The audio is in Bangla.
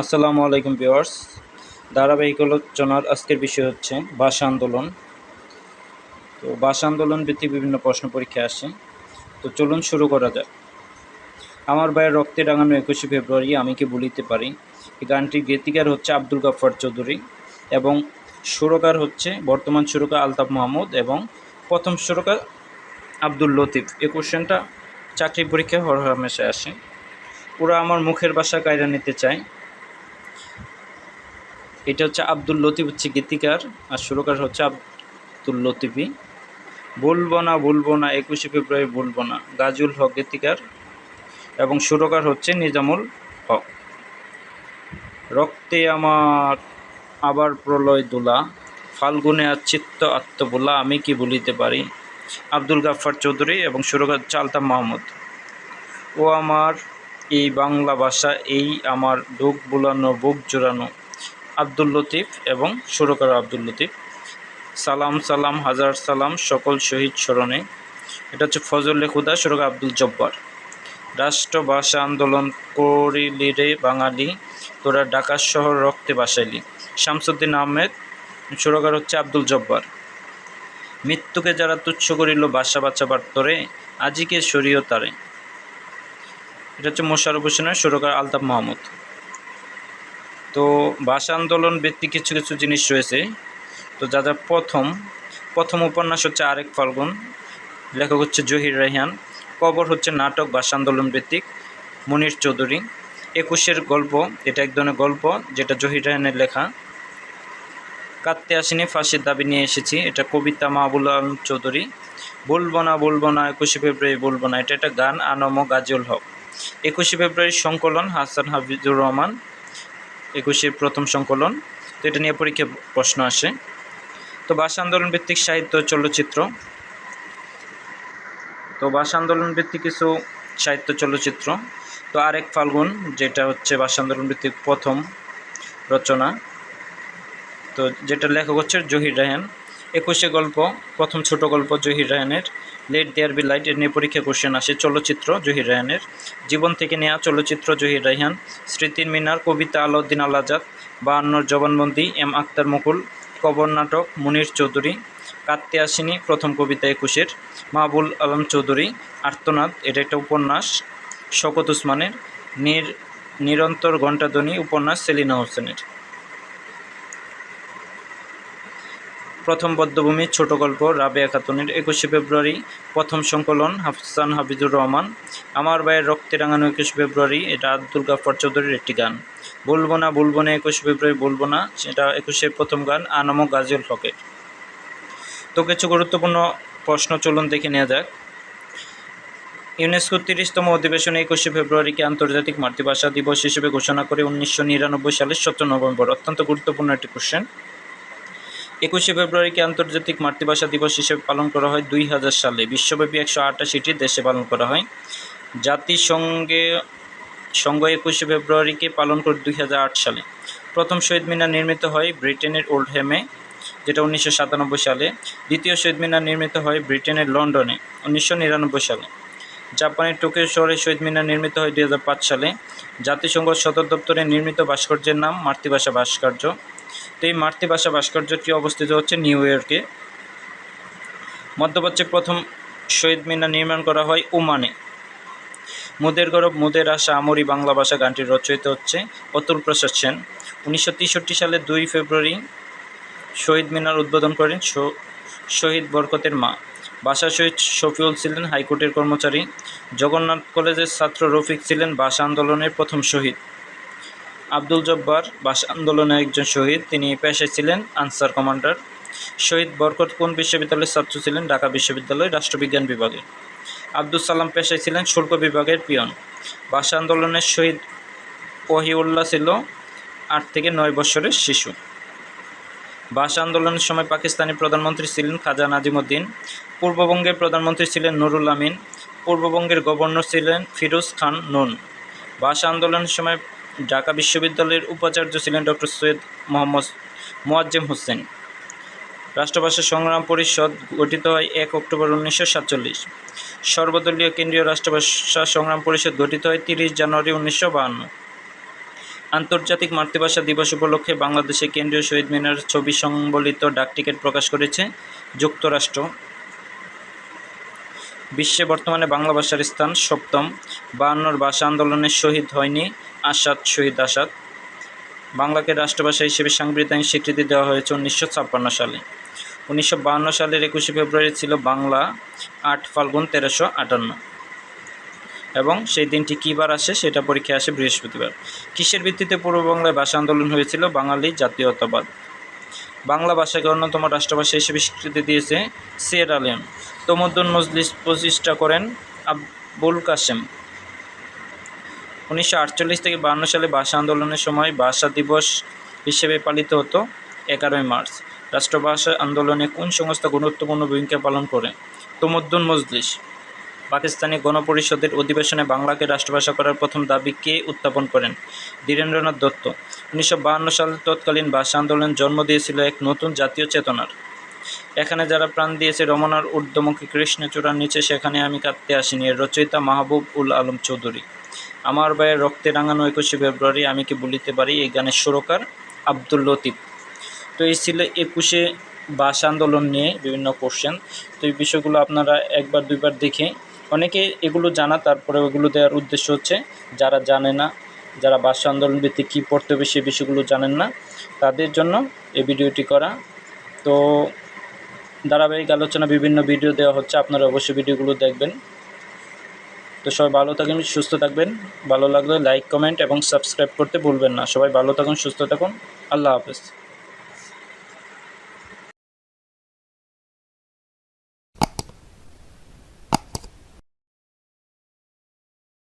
আসসালামু আলাইকুম ভিউয়ার্স। ধারাবাহিক আলোচনার আজকের বিষয় হচ্ছে ভাষা আন্দোলন। তো ভাষা আন্দোলন ভিত্তিক বিভিন্ন প্রশ্ন পরীক্ষা আসে তো চলুন শুরু করা যাক। আমার ভাইয়ের রক্তে রাঙানো একুশে ফেব্রুয়ারি, আমি কি বলিতে পারি? এই গানটির গীতিকার হচ্ছে আব্দুল গাফফার চৌধুরী এবং সুরকার হচ্ছে বর্তমান সুরকার আলতাফ মাহমুদ এবং প্রথম সুরকার আব্দুল লতিফ। এই কোশ্চেনটা চাকরি পরীক্ষায় হরহামেশায় আসে। ওরা আমার মুখের ভাষা কায়রা নিতে চায়। এটা হচ্ছে আব্দুল লতিফ হচ্ছে গীতিকার আর সুরকার হচ্ছে আব্দুল লতিফি। বলব না বলব না, একুশে ফেব্রুয়ারি বলব না। গাজুল হক গীতিকার এবং সুরকার হচ্ছে নিজামুল হক। রক্তে আমার আবার প্রলয় দোলা, ফাল্গুনে আর চিত্ত আত্মবোলা, আমি কি বলিতে পারি? আব্দুল গাফফার চৌধুরী এবং সুরকার চালতা মাহমুদ। ও আমার এই বাংলা ভাষা, এই আমার বুক বুলানো, বুক জোড়ানো আব্দুল লতিফ এবং সুরকার আব্দুল লতিফ। সালাম সালাম, হাজার সালাম, সকল শহীদ স্মরণে। এটা হচ্ছে ফজলে খুদা, সুরকার আব্দুল জব্বার। রাষ্ট্র, ভাষা, আন্দোলন করিলি রে বাঙালি, তোরা ঢাকা শহর রক্তে বাসাইলি। শামসুদ্দিন আহমেদ, সুরকার হচ্ছে আব্দুল জব্বার। মৃত্যুকে যারা তুচ্ছ করিল, বাসা বাঁচাবার তরে আজিকে সরিয় তারে। এটা হচ্ছে মোশারফ হোসেনের সুরকার আলতাফ মাহমুদ। তো ভাষা আন্দোলন ভিত্তিক কিছু কিছু জিনিস রয়েছে। তো যা যা প্রথম প্রথম উপন্যাস হচ্ছে আরেক ফাল্গুন, লেখক হচ্ছে জহির রেহান কবর হচ্ছে নাটক ভাষা আন্দোলন ভিত্তিক, মনির চৌধুরী। একুশের গল্প, এটা এক ধরনের গল্প, যেটা জহির রেহানের লেখা। কাঁদতে আসিনি, ফাঁসির দাবি নিয়ে এসেছি, এটা কবিতা মাহবুল আলম চৌধুরী। বলব না বলব না, একুশে ফেব্রুয়ারি বলব না, এটা একটা গান, আনম গাজুল হক। একুশে ফেব্রুয়ারি সংকলন, হাসান হাফিজুর রহমান। একুশের প্রথম সংকলন। তো এটা নিয়ে পরীক্ষা প্রশ্ন আসে। তো ভাষা আন্দোলন ভিত্তিক সাহিত্য চলচ্চিত্র। তো ভাষা আন্দোলন ভিত্তিক কিছু সাহিত্য চলচ্চিত্র। তো আরেক ফাল্গুন, যেটা হচ্ছে ভাষা আন্দোলন ভিত্তিক প্রথম রচনা। তো যেটা লেখক হচ্ছে জহির রায়হান। একুশে গল্প, প্রথম ছোট গল্প জহির রায়হানের লেট দেয়ার বি লাইটের নিয়ে পরীক্ষা কোশ্চেন আসে চলচ্চিত্র জহির রায়হানের জীবন থেকে নেওয়া চলচ্চিত্র জহির রায়হান। স্মৃতির মিনার, কবিতা আলাউদ্দিন আল আজাদ। বায়ান্নর জবানবন্দি, এম আক্তার মুকুল। কবর নাটক, মুনির চৌধুরী। কাত্তে আসিনি প্রথম কবিতা একুশের। মাহবুল আলম চৌধুরী, আর্তনাদ, এটা একটা উপন্যাস। শকত উসমানের, নির, নিরন্তর ঘণ্টাধ্বনি উপন্যাস সেলিনা হোসেনের। প্রথম বদ্ধভূমি ছোট গল্প রাবেয়া খাতুনের একুশে ফেব্রুয়ারি, প্রথম সংকলন হাফসান হাফিজুর রহমান, আমার ভাইয়ের রক্তে রাঙানো একুশে ফেব্রুয়ারি, এটা আব্দুল গাফর চৌধুরীর একটি গান। বলব না বলব না, একুশে ফেব্রুয়ারি বলব না সেটা একুশের প্রথম গান আনামক গাজুল হকের। তো কিছু গুরুত্বপূর্ণ প্রশ্ন চলুন দেখে নেওয়া যাক। ইউনেস্কো তিরিশতম অধিবেশনে একুশে ফেব্রুয়ারিকে আন্তর্জাতিক মাতৃভাষা দিবস হিসেবে ঘোষণা করে উনিশশো নিরানব্বই সালের সতেরো নভেম্বর, অত্যন্ত গুরুত্বপূর্ণ একটি কোশ্চেন একুশে ফেব্রুয়ারিকে আন্তর্জাতিক মাতৃভাষা দিবস হিসেবে পালন করা হয় দুই হাজার সালে। বিশ্বব্যাপী একশো আটাশিটি দেশে পালন করা হয়। জাতিসংঘে সংঘ একুশে ফেব্রুয়ারিকে পালন করে দুই হাজার আট সালে। প্রথম শহীদ মিনার নির্মিত হয় ব্রিটেনের ওল্ড ওল্ডহ্যামে, যেটা উনিশশো সাতানব্বই সালে। দ্বিতীয় শহীদ মিনার নির্মিত হয় ব্রিটেনের লন্ডনে, উনিশশো নিরানব্বই সালে। জাপানের টোকিও শহরে শহীদ মিনার নির্মিত হয় দুই হাজার পাঁচ সালে। জাতিসংঘ সদর দপ্তরে নির্মিত ভাস্কর্যের নাম মাতৃভাষা ভাস্কর্য। এই মাতৃভাষা ভাস্কর্যটি অবস্থিত হচ্ছে নিউ ইয়র্কে। মধ্যপ্রাচ্যে প্রথম শহীদ মিনার নির্মাণ করা হয় ওমানে। মুদের গৌরব, মুদের আশা, আমরি বাংলা ভাষা গানটির রচয়িত হচ্ছে অতুল প্রসাদ সেন। উনিশশো সালের দুই ফেব্রুয়ারি শহীদ মিনার উদ্বোধন করেন শহীদ বরকতের মা। ভাষা শহীদ শফিউল ছিলেন হাইকোর্টের কর্মচারী। জগন্নাথ কলেজের ছাত্র রফিক ছিলেন ভাষা আন্দোলনের প্রথম শহীদ। আব্দুল জব্বার ভাষা আন্দোলনের একজন শহীদ। তিনি পেশায় ছিলেন আনসার কমান্ডার। শহীদ বরকত কোন বিশ্ববিদ্যালয়ের ছাত্র ছিলেন? ঢাকা বিশ্ববিদ্যালয় রাষ্ট্রবিজ্ঞান বিভাগে। আব্দুল সালাম পেশায় ছিলেন শুল্ক বিভাগের পিয়ন। ভাষা আন্দোলনের শহীদ ওহিউল্লাহ ছিল আট থেকে নয় বছরের শিশু। ভাষা আন্দোলনের সময় পাকিস্তানি প্রধানমন্ত্রী ছিলেন খাজা নাজিমুদ্দিন পূর্ববঙ্গের প্রধানমন্ত্রী ছিলেন নুরুল আমিন। পূর্ববঙ্গের গভর্নর ছিলেন ফিরোজ খান নুন। ভাষা আন্দোলনের সময় ঢাকা বিশ্ববিদ্যালয়ের উপাচার্য ছিলেন ডক্টর সৈয়দ মোহাম্মদ মোয়াজ্জেম হোসেন। রাষ্ট্রভাষা সংগ্রাম পরিষদ গঠিত হয় এক অক্টোবর উনিশশো সাতচল্লিশ। সর্বদলীয় কেন্দ্রীয় রাষ্ট্রভাষা সংগ্রাম পরিষদ গঠিত হয় তিরিশ জানুয়ারি উনিশশো বাহান্ন। আন্তর্জাতিক মাতৃভাষা দিবস উপলক্ষে বাংলাদেশে কেন্দ্রীয় শহীদ মিনার ছবি সংবলিত ডাকটিকিট প্রকাশ করেছে যুক্তরাষ্ট্র। বিশ্বে বর্তমানে বাংলা ভাষার স্থান সপ্তম। বায়ান্নর ভাষা আন্দোলনে শহীদ হয়নি আসাদ শহীদ আসাদ। বাংলাকে রাষ্ট্রভাষা হিসেবে সাংবিধানিক স্বীকৃতি দেওয়া হয়েছে উনিশশো ছাপ্পান্ন সালে। উনিশশো বাহান্ন সালের একুশে ফেব্রুয়ারি ছিল বাংলা আট ফাল্গুন তেরোশো আটান্ন। এবং সেই দিনটি কী বার আসে সেটা পরীক্ষায় আসে বৃহস্পতিবার। কিসের ভিত্তিতে পূর্ব বাংলায় ভাষা আন্দোলন হয়েছিল? বাঙালি জাতীয়তাবাদ। বাংলা ভাষাকে অন্যতম রাষ্ট্রভাষা হিসেবে স্বীকৃতি দিয়েছে সিয়েরা লিওন তমুদ্দুন মজলিস প্রতিষ্ঠা করেন আবুল কাসেম উনিশশো আটচল্লিশ থেকে বাহান্ন সালে ভাষা আন্দোলনের সময় ভাষা দিবস হিসেবে পালিত হতো এগারোই মার্চ। রাষ্ট্রভাষা আন্দোলনে কোন সংস্থা গুরুত্বপূর্ণ ভূমিকা পালন করে? তমুদ্দুন মজলিস। পাকিস্তানি গণপরিষদের অধিবেশনে বাংলাকে রাষ্ট্রভাষা করার প্রথম দাবি কে উত্থাপন করেন? ধীরেন্দ্রনাথ দত্ত। উনিশশো সালে তৎকালীন ভাষা আন্দোলন জন্ম দিয়েছিল এক নতুন জাতীয় চেতনার। এখানে যারা প্রাণ দিয়েছে রমনার ঊর্ধ্বমুখী কৃষ্ণচূড়ার নিচে, সেখানে আমি কাঁদতে আসিনি। রচয়িতা মাহবুব উল আলম চৌধুরী। আমার ভাইয়ের রক্তে রাঙানো একুশে ফেব্রুয়ারি আমি কি বলিতে পারি? এই গানের সুরকার আব্দুল লতিফ। তো এই ছিল একুশে ভাষা আন্দোলন নিয়ে বিভিন্ন কোশ্চেন তো এই বিষয়গুলো আপনারা একবার, দুইবার দেখে অনেকে এগুলো জানা, তারপরে ওগুলো দেওয়ার উদ্দেশ্য হচ্ছে যারা জানে না, যারা ভাষা আন্দোলন ভিত্তিক কী পড়তে হবে সে বিষয়গুলো জানেন না, তাদের জন্য এই ভিডিওটি করা। তো ধারাবাহিক আলোচনা বিভিন্ন ভিডিও দেওয়া হচ্ছে, আপনারা অবশ্যই ভিডিওগুলো দেখবেন। তো সবাই ভালো থাকেন, সুস্থ থাকবেন। ভালো লাগলে লাইক কমেন্ট এবং সাবস্ক্রাইব করতে ভুলবেন না। সবাই ভালো থাকুন, সুস্থ থাকুন। আল্লাহ হাফেজ।